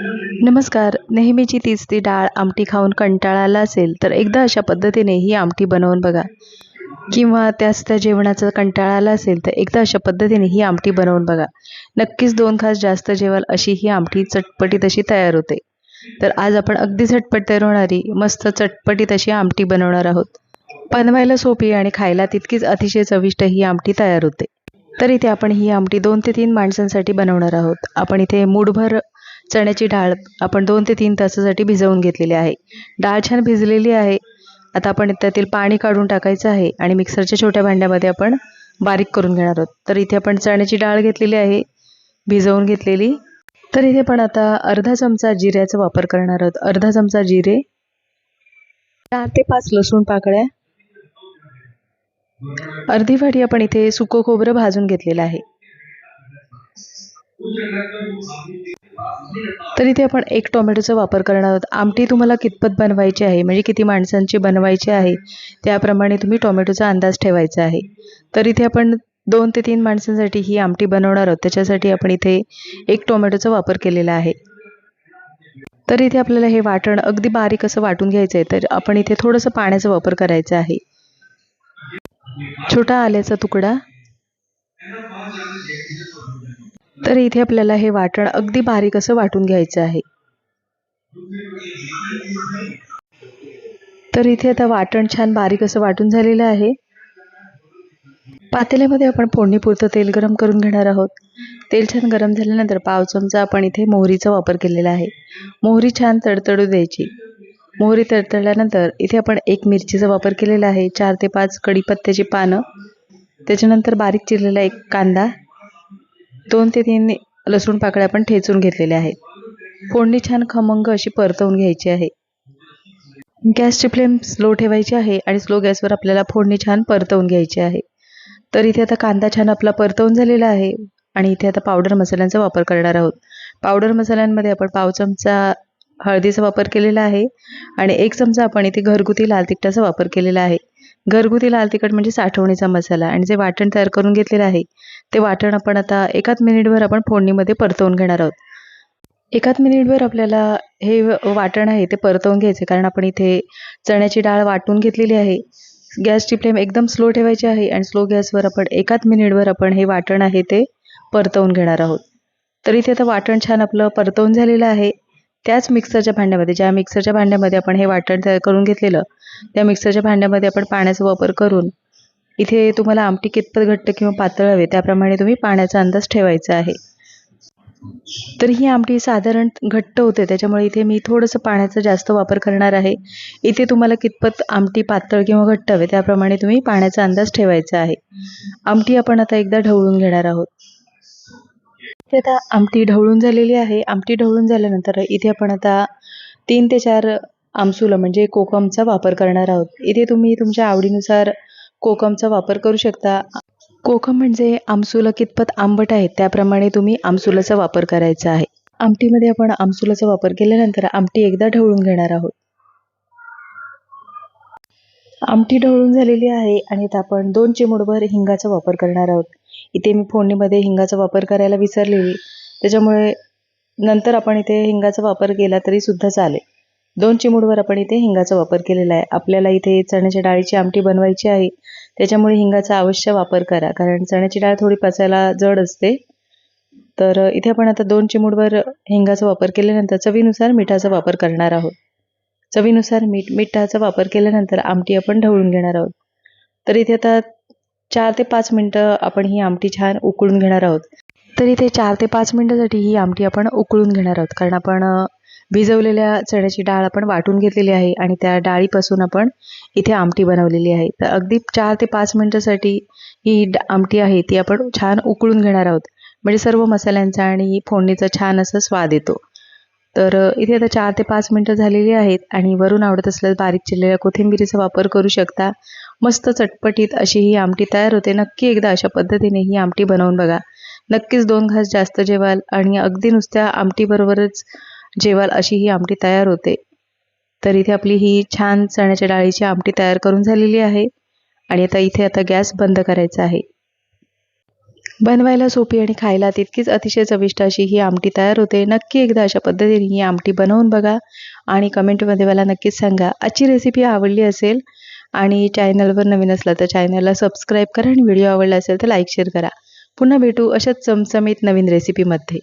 नमस्कार. नेहमीची तीच ती डाळ आमटी खाऊन कंटाळा आला असेल तर एकदा अशा पद्धतीने ही आमटी बनवून बघा. किंवा त्याच त्या जेवणाचा कंटाळा आला असेल तर एकदा अशा पद्धतीने ही आमटी बनवून बघा. नक्कीच दोन खास जास्त जेवाल अशी ही आमटी चटपटीत अशी तयार होते. तर आज आपण अगदी झटपट तयार होणारी मस्त चटपटीत अशी आमटी बनवणार आहोत. बनवायला सोपी आणि खायला तितकीच अतिशय चविष्ट ही आमटी तयार होते. तर इथे आपण ही आमटी दोन ते तीन माणसांसाठी बनवणार आहोत. आपण इथे मूठभर चण्याची डाळ आपण दोन ते तीन तासासाठी भिजवून घेतलेली आहे. डाळ छान भिजलेली आहे. आता आपण त्यातील पाणी काढून टाकायचं आहे आणि मिक्सरच्या छोट्या भांड्यामध्ये आपण बारीक करून घेणार आहोत. तर इथे आपण चण्याची डाळ घेतलेली आहे. भिजवून घेतलेली. तर इथे पण आता अर्धा चमचा जिऱ्याचा वापर करणार आहोत. अर्धा चमचा जिरे चार ते पाच लसूण पाकळ्या अर्धी वाटी आपण इथे सुकं खोबरं भाजून घेतलेलं आहे. तर इथे आपण एक टोमॅटोचा वापर करणार आहोत. आमटी तुम्हाला कितपत बनवायची आहे? म्हणजे किती माणसांची बनवायची आहे? त्याप्रमाणे तुम्ही टोमॅटोचा अंदाज ठेवायचा आहे. तर इथे आपण दोन ते तीन माणसांसाठी ही आमटी बनवणार आहोत. त्याच्यासाठी आपण इथे एक टोमॅटोचा वापर केलेला आहे. तर इथे आपल्याला हे वाटण अगदी बारीक असं वाटून घ्यायचं आहे. तर आपण इथे थोडंसं पाण्याचा वापर करायचा आहे. छोटा आल्याचा तुकडा. तर इथे आपल्याला हे वाटण अगदी बारीक असं वाटून घ्यायचं आहे. तर इथे आता वाटण छान बारीक असं वाटून झालेलं आहे. पातेल्यामध्ये आपण फोडणीपुरतं तेल गरम करून घेणार आहोत. तेल छान गरम झाल्यानंतर पाव चमचा आपण इथे मोहरीचा वापर केलेला आहे. मोहरी छान तडतडू द्यायची. मोहरी तडतडल्यानंतर इथे आपण एक मिरचीचा वापर केलेला आहे. चार ते पाच कढीपत्त्याची पानं. त्याच्यानंतर बारीक चिरलेला एक कांदा. दोन ते तीन लसूण पाकळ्या आपण ठेचून घेतलेल्या आहेत. फोडणी छान खमंग अशी परतवून घ्यायची आहे. गॅसची फ्लेम स्लो ठेवायची आहे आणि स्लो गॅसवर आपल्याला फोडणी छान परतवून घ्यायची आहे. तर इथे आता कांदा छान आपला परतवून झालेला आहे आणि इथे आता पावडर मसाल्यांचा वापर करणार आहोत. पावडर मसाल्यांमध्ये आपण पाव चमचा हळदीचा वापर केलेला आहे आणि एक चमचा आपण इथे घरगुती लाल तिखटाचा वापर केलेला आहे. घरगुती लाल तिखट म्हणजे साठवणीचा मसाला. आणि जे वाटण तयार करून घेतलेलं आहे ते वाटण आपण आता एकाच मिनिटभर आपण फोडणीमध्ये परतवून घेणार आहोत. एकाच मिनिटभर आपल्याला हे वाटण आहे ते परतवून घ्यायचे. कारण आपण इथे चण्याची डाळ वाटून घेतलेली आहे. गॅसची फ्लेम एकदम स्लो ठेवायची आहे आणि स्लो गॅसवर आपण एकाच मिनिटभर आपण हे वाटण आहे ते परतवून घेणार आहोत. तर इथे आता वाटण छान आपलं परतवून झालेलं आहे. त्याच मिक्सरच्या भांड्यामध्ये ज्या मिक्सरच्या भांड्यामध्ये आपण हे वाटण तयार करून घेतलेलं त्या मिक्सरच्या भांड्यामध्ये आपण पाण्याचा वापर करून इथे तुम्हाला आमटी कितपत घट्ट किंवा पातळ हवे त्याप्रमाणे तुम्ही पाण्याचा अंदाज ठेवायचा आहे. तर ही आमटी साधारण घट्ट होते त्याच्यामुळे इथे मी थोडंसं पाण्याचा जास्त वापर करणार आहे. इथे तुम्हाला कितपत आमटी पातळ किंवा घट्ट हवे त्याप्रमाणे तुम्ही पाण्याचा अंदाज ठेवायचा आहे. आमटी आपण आता एकदा ढवळून घेणार आहोत. इथे आता आमटी ढवळून झालेली आहे. आमटी ढवळून झाल्यानंतर इथे आपण आता तीन ते चार आमसूल म्हणजे कोकमचा वापर करणार आहोत. इथे तुम्ही तुमच्या आवडीनुसार कोकमचा वापर करू शकता. कोकम म्हणजे आमसूल कितपत आंबट आहेत त्याप्रमाणे तुम्ही आमसुलाचा वापर करायचा आहे. आमटीमध्ये आपण आमसुलाचा वापर केल्यानंतर आमटी एकदा ढवळून घेणार आहोत. आमटी ढवळून झालेली आहे आणि आता आपण दोन चिमुडभर हिंगाचा वापर करणार आहोत. इथे मी फोडणीमध्ये हिंगाचा वापर करायला विसरलेली. त्याच्यामुळे नंतर आपण इथे हिंगाचा वापर केला तरी सुद्धा चालेल. दोन चिमुडवर आपण इथे हिंगाचा वापर केलेला आहे. आपल्याला इथे चण्याच्या डाळीची आमटी बनवायची आहे. त्याच्यामुळे हिंगाचा अवश्य वापर करा. कारण चण्याची डाळ थोडी पचायला जड असते. तर इथे आपण आता दोन चिमुडवर हिंगाचा वापर केल्यानंतर चवीनुसार मिठाचा वापर करणार आहोत. चवीनुसार मीठ मिठाचा वापर केल्यानंतर आमटी आपण ढवळून घेणार आहोत. तर इथे आता चार ते पाच मिनटं आपण ही आमटी छान उकळून घेणार आहोत. तर इथे चार ते पाच मिनटासाठी ही आमटी आपण उकळून घेणार आहोत. कारण आपण भिजवलेल्या चण्याची डाळ आपण वाटून घेतलेली आहे आणि त्या डाळीपासून आपण इथे आमटी बनवलेली आहे. तर अगदी चार ते पाच मिनटासाठी ही आमटी आहे ती आपण छान उकळून घेणार आहोत. म्हणजे सर्व मसाल्यांचा आणि फोडणीचा छान असा स्वाद येतो. तर इथे आता चार ते पाच मिनटं झालेली आहेत आणि वरून आवडत असल्यास बारीक चिरलेल्या कोथिंबिरीचा वापर करू शकता. मस्त चटपटीत अशी ही आमटी तयार होते. नक्की एकदा अशा पद्धतीने ही आमटी बनवून बघा. नक्कीच दोन घास जास्त जेवाल आणि अगदी नुसत्या आमटीबरोबरच जेवाल अशी ही आमटी तयार होते. तर इथे आपली ही छान चण्याच्या डाळीची आमटी तयार करून झालेली आहे. आणि आता इथे आता गॅस बंद करायचा आहे. बनवायला सोपी आणि खायला तितकीच अतिशय चविष्ट अशी ही आमटी तयार होते. नक्की एकदा अशा पद्धतीने ही आमटी बनवून बघा आणि कमेंटमध्ये मला नक्कीच सांगा. आजची रेसिपी आवडली असेल आणि चॅनलवर नवीन असला तर चॅनलला सबस्क्राईब करा आणि व्हिडिओ आवडला असेल तर लाईक शेअर करा. पुन्हा भेटू अशाच चमचमीत नवीन रेसिपीमध्ये